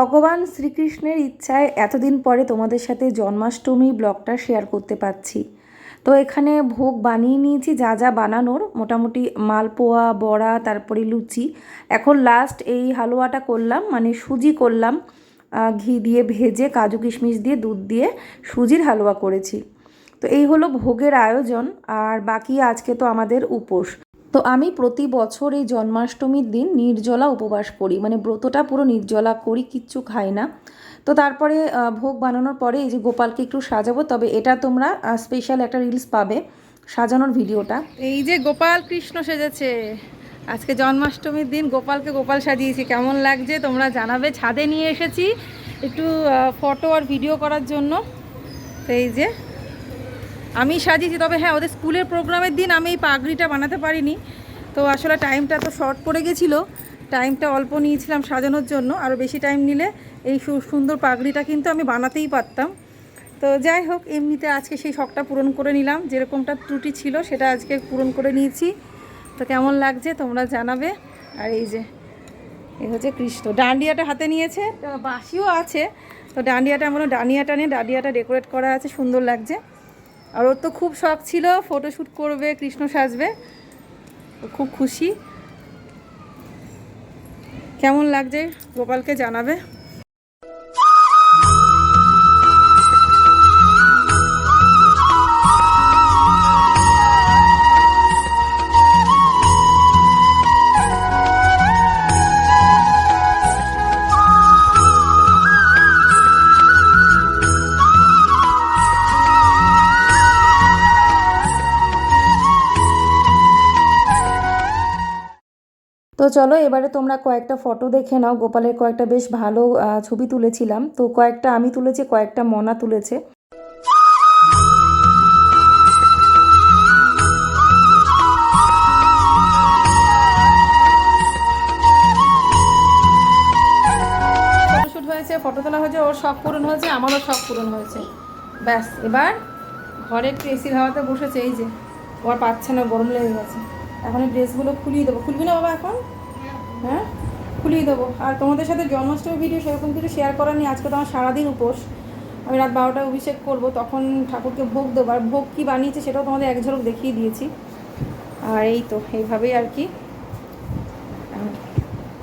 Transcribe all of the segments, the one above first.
ভগবান শ্রীকৃষ্ণের ইচ্ছায় এতদিন পরে তোমাদের সাথে জন্মাষ্টমী ব্লগটা শেয়ার করতে পারছি। তো এখানে ভোগ বানিয়ে নিয়েছি, যা যা বানানোর, মোটামুটি মালপোয়া, বড়া, তারপরে লুচি। এখন লাস্ট এই হালুয়াটা করলাম মানে সুজি করলাম ঘি দিয়ে ভেজে, কাজু কিশমিশ দিয়ে, দুধ দিয়ে সুজির হালুয়া করেছি। তো এই হলো ভোগের আয়োজন, আর বাকি আজকে তো আমাদের উপোস। তো আমি প্রতি বছর এই জন্মাষ্টমীর দিন নির্জলা উপবাস করি। মানে ব্রতটা পুরো নির্জলা করি, কিচ্ছু খাই না। তো তারপরে ভোগ বানানোর পরে এই যে গোপালকে একটু সাজাবো, তবে এটা তোমরা স্পেশাল একটা রিলস পাবে সাজানোর ভিডিওটা। এই যে গোপাল কৃষ্ণ সেজেছে। আজকে জন্মাষ্টমীর দিন গোপালকে গোপাল সাজিয়েছি। কেমন লাগছে তোমরা জানাবে। ছাদে নিয়ে এসেছি একটু ফটো আর ভিডিও করার জন্য। এই যে আমি সাজিয়েছি, তবে হ্যাঁ ওদের স্কুলের প্রোগ্রামের দিন আমি এই পাগড়িটা বানাতে পারিনি। তো আসলে টাইমটা তো শর্ট পড়ে গেছিল। টাইমটা অল্প নিয়েছিলাম সাজানোর জন্য আরও বেশি টাইম নিলে এই সুন্দর পাগড়িটা কিন্তু আমি বানাতেই পারতাম। তো যাই হোক, এমনিতে আজকে সেই শখটা পূরণ করে নিলাম। যেরকমটা ত্রুটি ছিল, সেটা আজকে পূরণ করে নিয়েছি। তো কেমন লাগছে তোমরা জানাবে। আর এই যে এই হচ্ছে কৃষ্ণ। ডান্ডিয়াটা হাতে নিয়েছে, বাঁশিও আছে। তো ডান্ডিয়াটা আমরা ডান্ডিয়াটা নিয়ে ডান্ডিয়াটা ডেকোরেট করা আছে, সুন্দর লাগছে। আর ওর তো খুব শখ ছিল ফটোশ্যুট করবে, কৃষ্ণ সাজবে। খুব খুশি। কেমন লাগছে? গোপালকে জানাবে? চলো, এবারে তোমরা কয়েকটা ফটো দেখে নাও। গোপালের কয়েকটা বেশ ভালো ছবি তুলেছিলাম। তো কয়েকটা আমি তুলেছি, কয়েকটা মনা তুলেছে। হয়েছে ফটো তোলা হয়েছে, ওর শখ পূরণ হয়েছে, আমারও শখ পূরণ হয়েছে। ব্যাস, এবার ঘরে একটু এসির হাওয়াতে বসেছে, এই যে, ওর পাচ্ছে না, গরম লেগে গেছে। এখন ড্রেসগুলো খুলিয়ে দেবো। খুলবি না বাবা এখন? হ্যাঁ? খুলিয়ে দেবো। আর তোমাদের সাথে জন্মাষ্টমী ভিডিও সেরকম কিছু শেয়ার করার নেই, আজকে তো আমার সারাদিন উপোস। আমি রাত বারোটায় অভিষেক করব, তখন ঠাকুরকে ভোগ দেবো। আর ভোগ কী বানিয়েছে সেটাও তোমাদের এক ঝলক দেখিয়ে দিয়েছি। আর এই তো, এইভাবেই আর কি।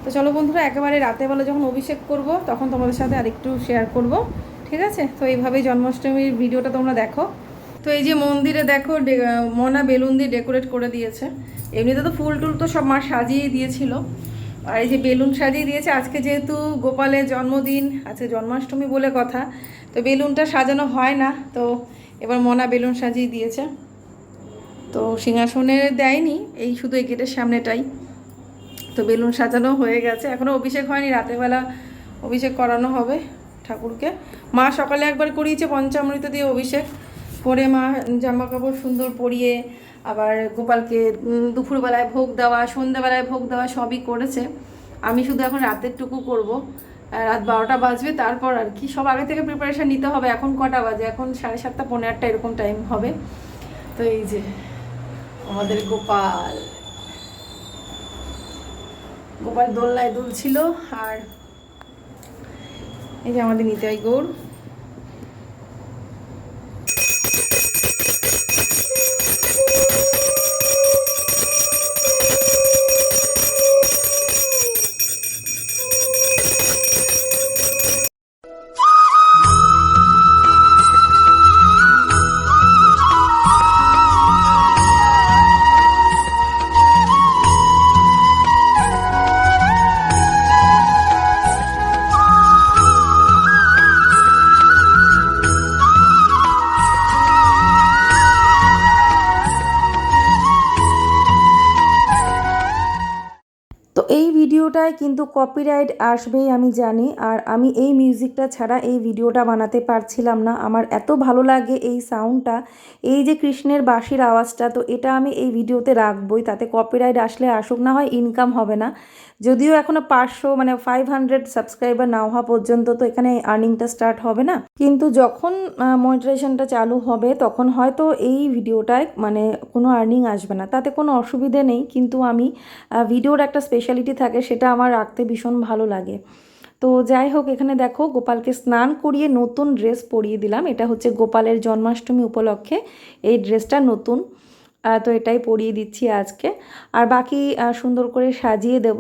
তো চলো বন্ধুরা, একেবারে রাতেবেলা যখন অভিষেক করব, তখন তোমাদের সাথে আরেকটু শেয়ার করব। ঠিক আছে? তো এইভাবেই জন্মাষ্টমীর ভিডিওটা তোমরা দেখো। তো এই যে মন্দিরে দেখো মনা বেলুন দিয়ে ডেকোরেট করে দিয়েছে। এমনিতে তো ফুল টুল তো সব মা সাজিয়ে দিয়েছিল। আর এই যে বেলুন সাজিয়ে দিয়েছে, আজকে যেহেতু গোপালের জন্মদিন, আজকে জন্মাষ্টমী বলে কথা, তো বেলুনটা সাজানো হয় না, তো এবার মনা বেলুন সাজিয়ে দিয়েছে। তো সিংহাসনে দেয়নি, এই শুধু এই গেটের সামনেটাই। তো বেলুন সাজানো হয়ে গেছে এখনও অভিষেক হয়নি, রাতেরবেলা অভিষেক করানো হবে ঠাকুরকে। মা সকালে একবার করিয়েছে পঞ্চামৃত দিয়ে অভিষেক। করে মা জামা কাপড় সুন্দর পরিয়ে আবার গোপালকে দুপুরবেলায় ভোগ দেওয়া, সন্ধ্যাবেলায় ভোগ দেওয়া সবই করেছে। আমি শুধু এখন রাতেরটুকু করব। রাত বারোটা বাজবে, তারপর আর কি। সব আগে থেকে প্রিপারেশান নিতে হবে। এখন কটা বাজে? এখন সাড়ে সাতটা পনেরো আটটা এরকম টাইম হবে। তো এই যে, আমাদের গোপাল। গোপাল দোলনায় দুলছিল আর এই যে আমাদের নিতাই গৌর। ভিডিওটায় কিন্তু কপিরাইট আসবেই, আমি জানি। আর আমি এই মিউজিকটা ছাড়া এই ভিডিওটা বানাতে পারছিলাম না। আমার এত ভালো লাগে এই সাউন্ডটা এই যে কৃষ্ণের বাঁশির আওয়াজটা, তো এটা আমি এই ভিডিওতে রাখবই। তাতে কপিরাইট আসলে আসুক, না হয় ইনকাম হবে না। যদিও এখনও পাঁচশো মানে ফাইভ হান্ড্রেড সাবস্ক্রাইবার না হওয়া পর্যন্ত তো এখানে আর্নিংটা স্টার্ট হবে না। কিন্তু যখন মনিটাইজেশনটা চালু হবে, তখন হয়তো এই ভিডিওটায় মানে কোনো আর্নিং আসবে না। তাতে কোনো অসুবিধে নেই, কিন্তু আমি ভিডিওর একটা স্পেশালিটি থাকে, সেটা আমার রাখতে ভীষণ ভালো লাগে। তো যাই হোক, এখানে দেখো, গোপালকে স্নান করিয়ে নতুন ড্রেস পরিয়ে দিলাম। এটা হচ্ছে গোপালের জন্মাষ্টমী উপলক্ষে। এই ড্রেসটা নতুন। তো এটাই পরিয়ে দিচ্ছি আজকে। আর বাকি সুন্দর করে সাজিয়ে দেব।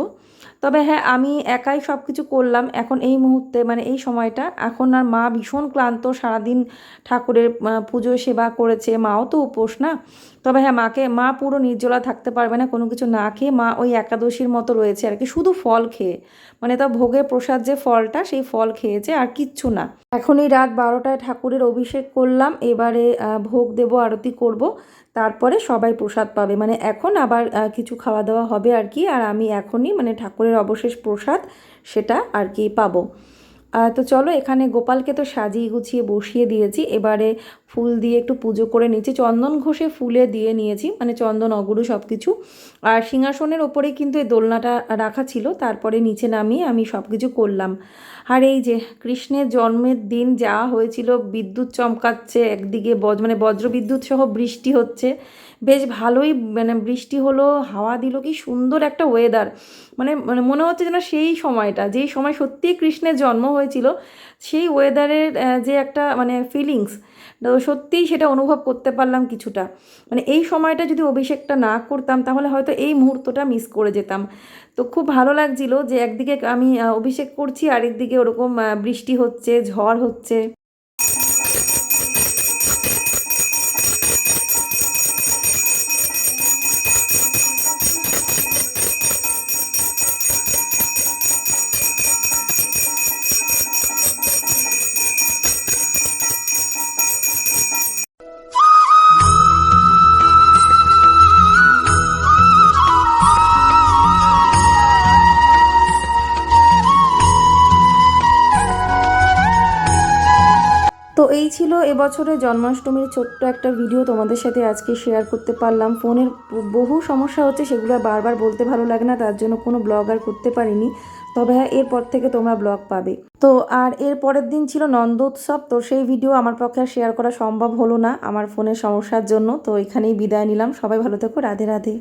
তবে হ্যাঁ আমি একাই সব কিছু করলাম। এখন এই মুহূর্তে মানে এই সময়টা, এখন আর মা ভীষণ ক্লান্ত। সারাদিন ঠাকুরের পুজো সেবা করেছে, মাও তো উপোস না। তবে হ্যাঁ মাকে, মা পুরো নির্জলা থাকতে পারবে না, কোনো কিছু না খেয়ে মা ওই একাদশীর মতো রয়েছে আর কি, শুধু ফল খেয়ে। মানে তা ভোগের প্রসাদ যে ফলটা, সেই ফল খেয়েছে আর কিচ্ছু না। এখনই রাত বারোটায় ঠাকুরের অভিষেক করলাম, এবারে ভোগ দেব, আরতি করব, তারপরে সবাই প্রসাদ পাবে। মানে এখন আবার কিছু খাওয়া দাওয়া হবে আর কি, আর আমি এখনই মানে ঠাকুরের অবশেষ প্রসাদ সেটা আর কি পাবো। তো চলো এখানে গোপালকে তো সাজিয়ে গুছিয়ে বসিয়ে দিয়েছি। এবারে ফুল দিয়ে একটু পুজো করে নিয়েছি। চন্দন ঘষে ফুলে দিয়ে নিয়েছি মানে চন্দন, অগুরু সব কিছু আর সিংহাসনের ওপরে কিন্তু এই দোলনাটা রাখা ছিল, তারপরে নিচে নামিয়ে আমি সব কিছু করলাম। আর এই যে কৃষ্ণের জন্মের দিন যা হয়েছিল, বিদ্যুৎ চমকাচ্ছে, একদিকে বজ মানে বজ্র বিদ্যুৎ সহ বৃষ্টি হচ্ছে। বেশ ভালোই মানে বৃষ্টি হলো, হাওয়া দিল, কি সুন্দর একটা ওয়েদার মানে মানে মনে হচ্ছে যেন সেই সময়টা যেই সময় সত্যিই কৃষ্ণের জন্ম হয়েছিল, সেই ওয়েদারের যে একটা মানে ফিলিংস সত্যিই সেটা অনুভব করতে পারলাম কিছুটা। মানে এই সময়টা যদি অভিষেকটা না করতাম, তাহলে হয়তো এই মুহূর্তটা মিস করে যেতাম। তো খুব ভালো লাগছিল যে একদিকে আমি অভিষেক করছি, আরেকদিকে ওরকম বৃষ্টি হচ্ছে, ঝড় হচ্ছে। ছিল এবছরের জন্মাষ্টমীর ছোট্ট একটা ভিডিও তোমাদের সাথে আজকে শেয়ার করতে পারলাম। ফোনের বহু সমস্যা হচ্ছে, সেগুলো বারবার বলতে ভালো লাগে না, তার জন্য কোনো ব্লগ আর করতে পারিনি। তবে হ্যাঁ এরপর থেকে তোমরা ব্লগ পাবে। তো আর এর পরের দিন ছিল নন্দোৎসব, তো সেই ভিডিও আমার পক্ষে শেয়ার করা সম্ভব হলো না আমার ফোনের সমস্যার জন্য। তো এখানেই বিদায় নিলাম। সবাই ভালো থেকো, রাধে রাধে।